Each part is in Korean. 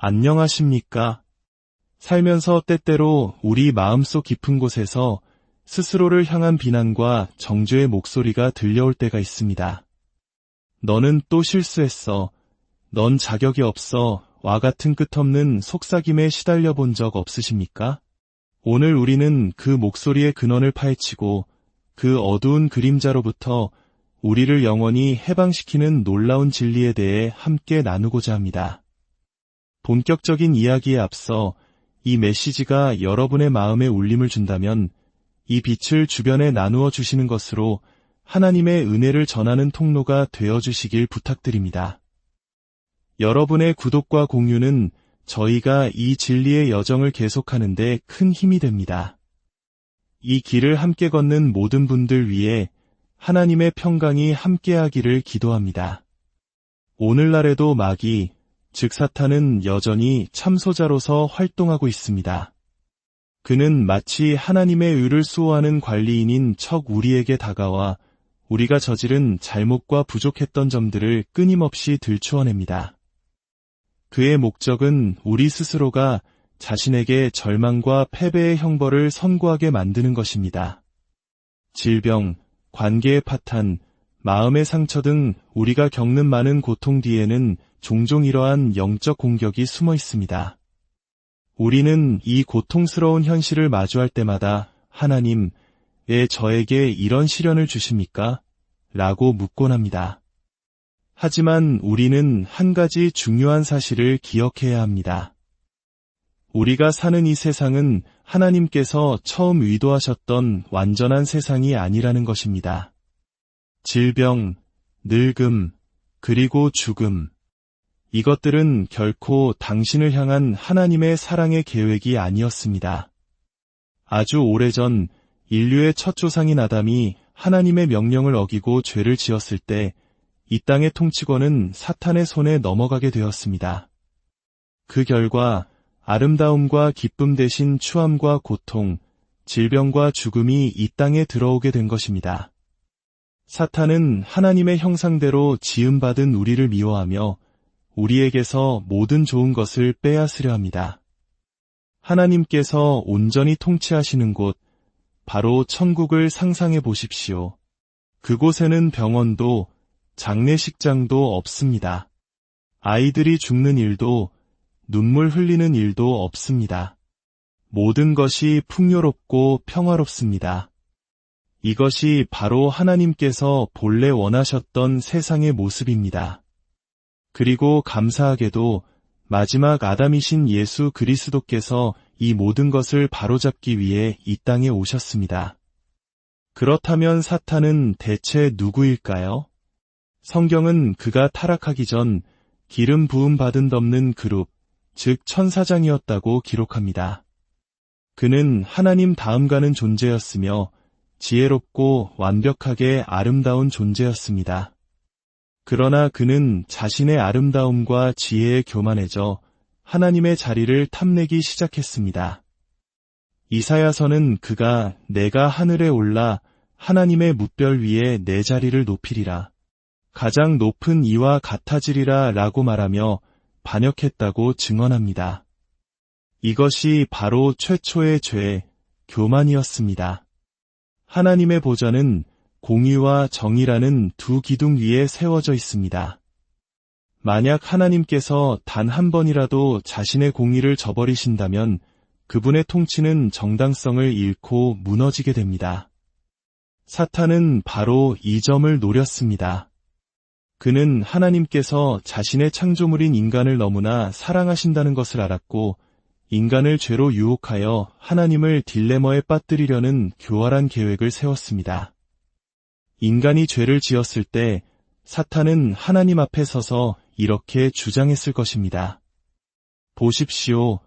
안녕하십니까? 살면서 때때로 우리 마음속 깊은 곳에서 스스로를 향한 비난과 정죄의 목소리가 들려올 때가 있습니다. 너는 또 실수했어. 넌 자격이 없어. 와 같은 끝없는 속삭임에 시달려 본 적 없으십니까? 오늘 우리는 그 목소리의 근원을 파헤치고 그 어두운 그림자로부터 우리를 영원히 해방시키는 놀라운 진리에 대해 함께 나누고자 합니다. 본격적인 이야기에 앞서 이 메시지가 여러분의 마음에 울림을 준다면 이 빛을 주변에 나누어 주시는 것으로 하나님의 은혜를 전하는 통로가 되어 주시길 부탁드립니다. 여러분의 구독과 공유는 저희가 이 진리의 여정을 계속하는데 큰 힘이 됩니다. 이 길을 함께 걷는 모든 분들 위해 하나님의 평강이 함께하기를 기도합니다. 오늘날에도 마귀, 즉 사탄은 여전히 참소자로서 활동하고 있습니다. 그는 마치 하나님의 의를 수호하는 관리인인 척 우리에게 다가와 우리가 저지른 잘못과 부족했던 점들을 끊임없이 들추어냅니다. 그의 목적은 우리 스스로가 자신에게 절망과 패배의 형벌을 선고하게 만드는 것입니다. 질병, 관계의 파탄, 마음의 상처 등 우리가 겪는 많은 고통 뒤에는 종종 이러한 영적 공격이 숨어 있습니다. 우리는 이 고통스러운 현실을 마주할 때마다 하나님, 왜 저에게 이런 시련을 주십니까? 라고 묻곤 합니다. 하지만 우리는 한 가지 중요한 사실을 기억해야 합니다. 우리가 사는 이 세상은 하나님께서 처음 의도하셨던 완전한 세상이 아니라는 것입니다. 질병, 늙음, 그리고 죽음. 이것들은 결코 당신을 향한 하나님의 사랑의 계획이 아니었습니다. 아주 오래전 인류의 첫 조상인 아담이 하나님의 명령을 어기고 죄를 지었을 때 이 땅의 통치권은 사탄의 손에 넘어가게 되었습니다. 그 결과 아름다움과 기쁨 대신 추함과 고통, 질병과 죽음이 이 땅에 들어오게 된 것입니다. 사탄은 하나님의 형상대로 지음받은 우리를 미워하며 우리에게서 모든 좋은 것을 빼앗으려 합니다. 하나님께서 온전히 통치하시는 곳, 바로 천국을 상상해 보십시오. 그곳에는 병원도 장례식장도 없습니다. 아이들이 죽는 일도 눈물 흘리는 일도 없습니다. 모든 것이 풍요롭고 평화롭습니다. 이것이 바로 하나님께서 본래 원하셨던 세상의 모습입니다. 그리고 감사하게도 마지막 아담이신 예수 그리스도께서 이 모든 것을 바로잡기 위해 이 땅에 오셨습니다. 그렇다면 사탄은 대체 누구일까요? 성경은 그가 타락하기 전 기름 부음 받은 덮는 그룹, 즉 천사장이었다고 기록합니다. 그는 하나님 다음 가는 존재였으며 지혜롭고 완벽하게 아름다운 존재였습니다. 그러나 그는 자신의 아름다움과 지혜에 교만해져 하나님의 자리를 탐내기 시작했습니다. 이사야서는 그가 내가 하늘에 올라 하나님의 뭇별 위에 내 자리를 높이리라. 가장 높은 이와 같아지리라 라고 말하며 반역했다고 증언합니다. 이것이 바로 최초의 죄, 교만이었습니다. 하나님의 보좌는 공의와 정의라는 두 기둥 위에 세워져 있습니다. 만약 하나님께서 단 한 번이라도 자신의 공의를 저버리신다면 그분의 통치는 정당성을 잃고 무너지게 됩니다. 사탄은 바로 이 점을 노렸습니다. 그는 하나님께서 자신의 창조물인 인간을 너무나 사랑하신다는 것을 알았고 인간을 죄로 유혹하여 하나님을 딜레머에 빠뜨리려는 교활한 계획을 세웠습니다. 인간이 죄를 지었을 때 사탄은 하나님 앞에 서서 이렇게 주장했을 것입니다. 보십시오.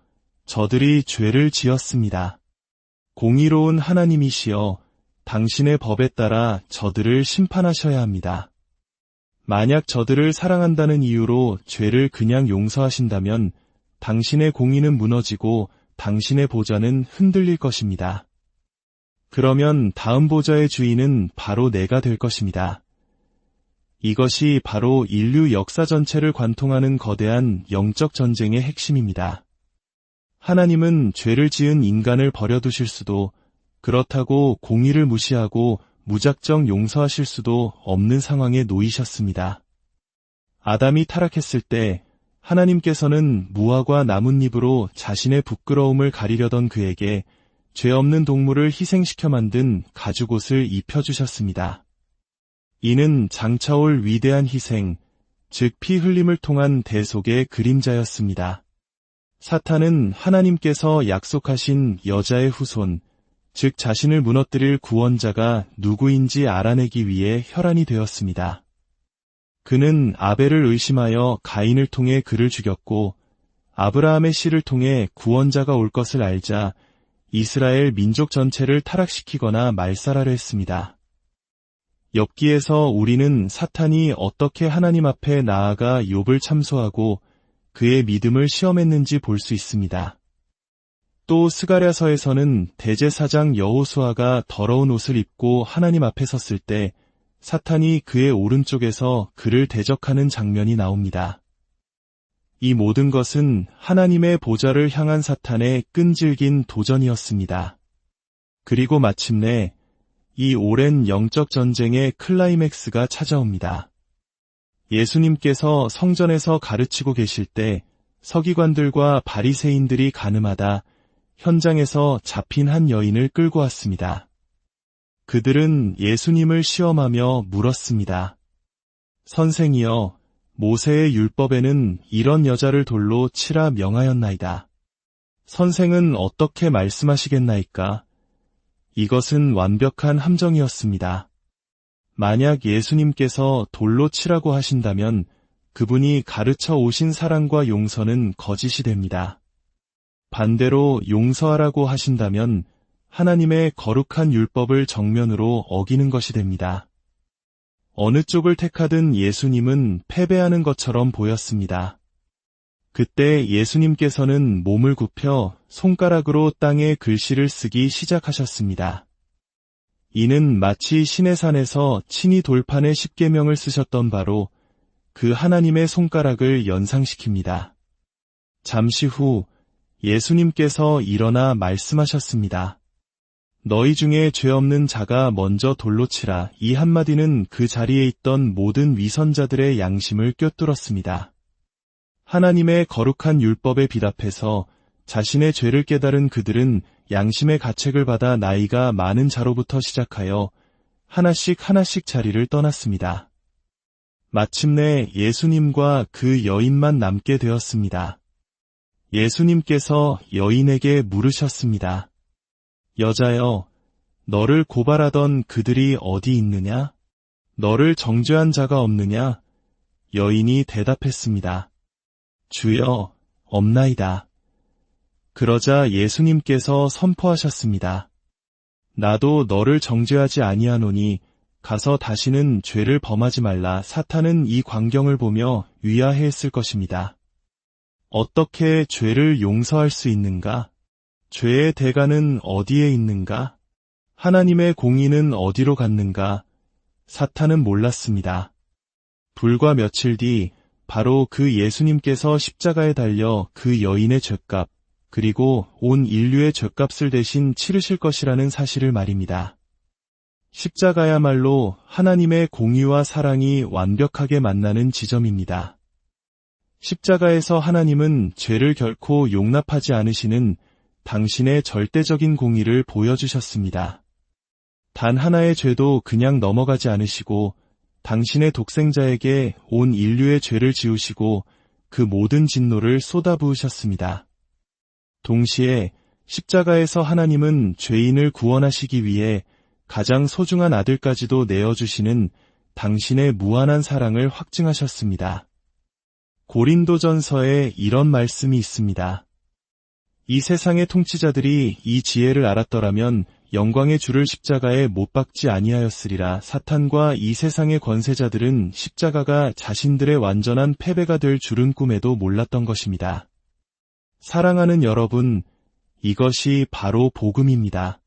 저들이 죄를 지었습니다. 공의로운 하나님이시여 당신의 법에 따라 저들을 심판하셔야 합니다. 만약 저들을 사랑한다는 이유로 죄를 그냥 용서하신다면 당신의 공의는 무너지고 당신의 보좌는 흔들릴 것입니다. 그러면 다음 보좌의 주인은 바로 내가 될 것입니다. 이것이 바로 인류 역사 전체를 관통하는 거대한 영적 전쟁의 핵심입니다. 하나님은 죄를 지은 인간을 버려두실 수도 그렇다고 공의를 무시하고 무작정 용서하실 수도 없는 상황에 놓이셨습니다. 아담이 타락했을 때 하나님께서는 무화과 나뭇잎으로 자신의 부끄러움을 가리려던 그에게 죄 없는 동물을 희생시켜 만든 가죽옷을 입혀주셨습니다. 이는 장차 올 위대한 희생, 즉 피 흘림을 통한 대속의 그림자였습니다. 사탄은 하나님께서 약속하신 여자의 후손, 즉 자신을 무너뜨릴 구원자가 누구인지 알아내기 위해 혈안이 되었습니다. 그는 아벨을 의심하여 가인을 통해 그를 죽였고 아브라함의 씨를 통해 구원자가 올 것을 알자 이스라엘 민족 전체를 타락시키거나 말살하려 했습니다. 엽기에서 우리는 사탄이 어떻게 하나님 앞에 나아가 욥을 참소하고 그의 믿음을 시험했는지 볼 수 있습니다. 또 스가랴서에서는 대제사장 여호수아가 더러운 옷을 입고 하나님 앞에 섰을 때 사탄이 그의 오른쪽에서 그를 대적하는 장면이 나옵니다. 이 모든 것은 하나님의 보좌를 향한 사탄의 끈질긴 도전이었습니다. 그리고 마침내 이 오랜 영적 전쟁의 클라이맥스가 찾아옵니다. 예수님께서 성전에서 가르치고 계실 때 서기관들과 바리새인들이 가늠하다 현장에서 잡힌 한 여인을 끌고 왔습니다. 그들은 예수님을 시험하며 물었습니다. 선생이여, 모세의 율법에는 이런 여자를 돌로 치라 명하였나이다. 선생은 어떻게 말씀하시겠나이까? 이것은 완벽한 함정이었습니다. 만약 예수님께서 돌로 치라고 하신다면 그분이 가르쳐 오신 사랑과 용서는 거짓이 됩니다. 반대로 용서하라고 하신다면 하나님의 거룩한 율법을 정면으로 어기는 것이 됩니다. 어느 쪽을 택하든 예수님은 패배하는 것처럼 보였습니다. 그때 예수님께서는 몸을 굽혀 손가락으로 땅에 글씨를 쓰기 시작하셨습니다. 이는 마치 신의 산에서 친히 돌판에 십계명을 쓰셨던 바로 그 하나님의 손가락을 연상시킵니다. 잠시 후 예수님께서 일어나 말씀하셨습니다. 너희 중에 죄 없는 자가 먼저 돌로 치라. 이 한마디는 그 자리에 있던 모든 위선자들의 양심을 꿰뚫었습니다. 하나님의 거룩한 율법에 비답해서 자신의 죄를 깨달은 그들은 양심의 가책을 받아 나이가 많은 자로부터 시작하여 하나씩 하나씩 자리를 떠났습니다. 마침내 예수님과 그 여인만 남게 되었습니다. 예수님께서 여인에게 물으셨습니다. 여자여, 너를 고발하던 그들이 어디 있느냐? 너를 정죄한 자가 없느냐? 여인이 대답했습니다. 주여, 없나이다. 그러자 예수님께서 선포하셨습니다. 나도 너를 정죄하지 아니하노니 가서 다시는 죄를 범하지 말라 사탄은 이 광경을 보며 위아해했을 것입니다. 어떻게 죄를 용서할 수 있는가? 죄의 대가는 어디에 있는가? 하나님의 공의는 어디로 갔는가? 사탄은 몰랐습니다. 불과 며칠 뒤 바로 그 예수님께서 십자가에 달려 그 여인의 죄값, 그리고 온 인류의 죄값을 대신 치르실 것이라는 사실을 말입니다. 십자가야말로 하나님의 공의와 사랑이 완벽하게 만나는 지점입니다. 십자가에서 하나님은 죄를 결코 용납하지 않으시는 당신의 절대적인 공의를 보여주셨습니다. 단 하나의 죄도 그냥 넘어가지 않으시고 당신의 독생자에게 온 인류의 죄를 지우시고 그 모든 진노를 쏟아부으셨습니다. 동시에 십자가에서 하나님은 죄인을 구원하시기 위해 가장 소중한 아들까지도 내어주시는 당신의 무한한 사랑을 확증하셨습니다. 고린도전서에 이런 말씀이 있습니다. 이 세상의 통치자들이 이 지혜를 알았더라면 영광의 주를 십자가에 못 박지 아니하였으리라 사탄과 이 세상의 권세자들은 십자가가 자신들의 완전한 패배가 될 줄은 꿈에도 몰랐던 것입니다. 사랑하는 여러분, 이것이 바로 복음입니다.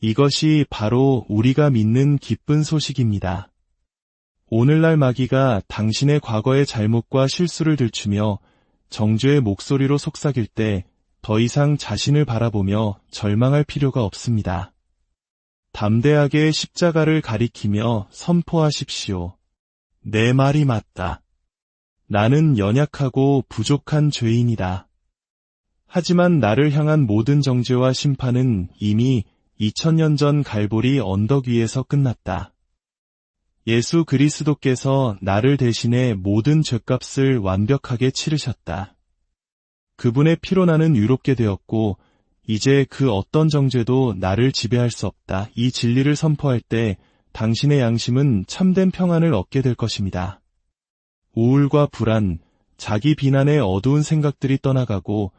이것이 바로 우리가 믿는 기쁜 소식입니다. 오늘날 마귀가 당신의 과거의 잘못과 실수를 들추며 정죄의 목소리로 속삭일 때 더 이상 자신을 바라보며 절망할 필요가 없습니다. 담대하게 십자가를 가리키며 선포하십시오. 내 말이 맞다. 나는 연약하고 부족한 죄인이다. 하지만 나를 향한 모든 정죄와 심판은 이미 2000년 전 갈보리 언덕 위에서 끝났다. 예수 그리스도께서 나를 대신해 모든 죄값을 완벽하게 치르셨다. 그분의 피로 나는 유롭게 되었고 이제 그 어떤 정죄도 나를 지배할 수 없다. 이 진리를 선포할 때 당신의 양심은 참된 평안을 얻게 될 것입니다. 우울과 불안, 자기 비난의 어두운 생각들이 떠나가고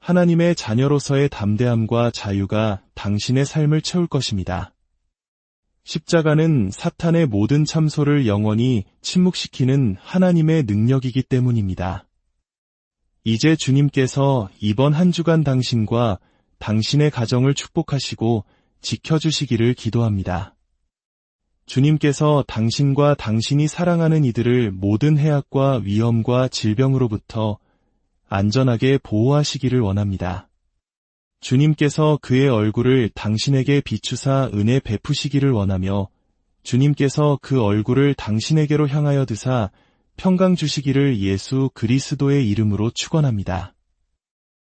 하나님의 자녀로서의 담대함과 자유가 당신의 삶을 채울 것입니다. 십자가는 사탄의 모든 참소를 영원히 침묵시키는 하나님의 능력이기 때문입니다. 이제 주님께서 이번 한 주간 당신과 당신의 가정을 축복하시고 지켜주시기를 기도합니다. 주님께서 당신과 당신이 사랑하는 이들을 모든 해악과 위험과 질병으로부터 안전하게 보호하시기를 원합니다. 주님께서 그의 얼굴을 당신에게 비추사 은혜 베푸시기를 원하며 주님께서 그 얼굴을 당신에게로 향하여 드사 평강 주시기를 예수 그리스도의 이름으로 축원합니다.